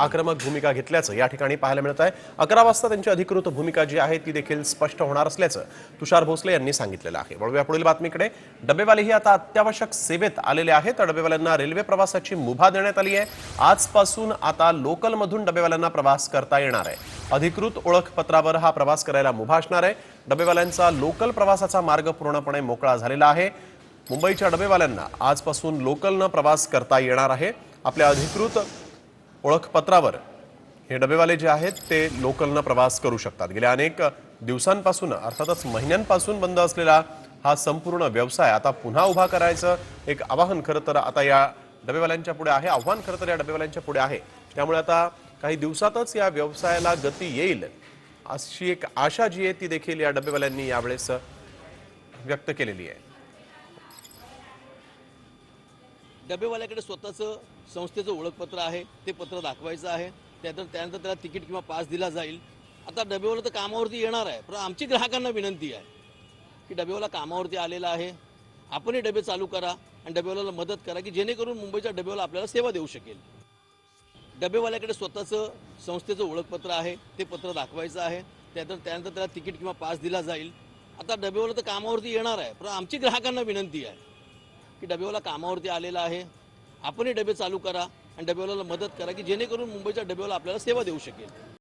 आक्रमक भूमिका घेतल्याचं या ठिकाणी पाहायला मिळत आहे. अकरा वाजता त्यांची अधिकृत भूमिका जी आहे ती देखील स्पष्ट होणार असल्याचं तुषार भोसले यांनी सांगितलेलं आहे. वळूया पुढील बातमीकडे. डबेवालेही आता अत्यावश्यक सेवेत आलेले आहेत. तर डबेवाल्यांना रेल्वे प्रवासाची मुभा देण्यात आली आहे. आजपासून आता लोकलमधून डबेवाल्यांना प्रवास करता येणार आहे. अधिकृत ओळखपत्रावर हा प्रवास करायला मुभा असणार आहे. डबेवाल्यांचा लोकल प्रवासाचा मार्ग पूर्णपणे मोकळा झालेला आहे. मुंबईच्या डबेवाल्यांना आजपासून लोकलनं प्रवास करता येणार आहे. आपल्या अधिकृत ओळखपत्रावर. हे डबेवाले जे आहेत ते लोकलनं प्रवास करू शकतात. गेल्या अनेक दिवसांपासून अर्थातच महिन्यांपासून बंद असलेला हा संपूर्ण व्यवसाय आता पुन्हा उभा करायचं एक आवाहन खरं तर आता या डबेवाल्यांच्या पुढे आहे आव्हान खरं तर या डबेवाल्यांच्या पुढे आहे. त्यामुळे आता काही दिवसातच या व्यवसायाला गती येईल अशी एक आशा जी आहे ती देखील या डबेवाल्यांनी यावेळेस व्यक्त केलेली आहे. डबेवाल्याकडे स्वतःचं संस्थेचं ओळखपत्र आहे ते पत्र दाखवायचं आहे. त्यानंतर त्यानंतर त्याला तिकीट किंवा पास दिला जाईल. आता डबेवाला तर कामावरती येणार आहे पण आमची ग्राहकांना विनंती आहे की डबेवाला कामावरती आलेला आहे. आपणही डबे चालू करा आणि डबेवाल्याला मदत करा की जेणेकरून मुंबईच्या डबेवाला आपल्याला सेवा देऊ शकेल. डबेवाल्याकडे स्वतःचं संस्थेचं ओळखपत्र आहे ते पत्र दाखवायचं आहे. त्यानंतर त्यानंतर त्याला तिकीट किंवा पास दिला जाईल. आता डबेवाला तर कामावरती येणार आहे पण आमची ग्राहकांना विनंती आहे की डबेवाला कामावरती आलेला आहे. आपणही डबे चालू करा आणि डबेवाल्याला मदत करा की जेणेकरून मुंबईच्या डबेवाला आपल्याला सेवा देऊ शकेल.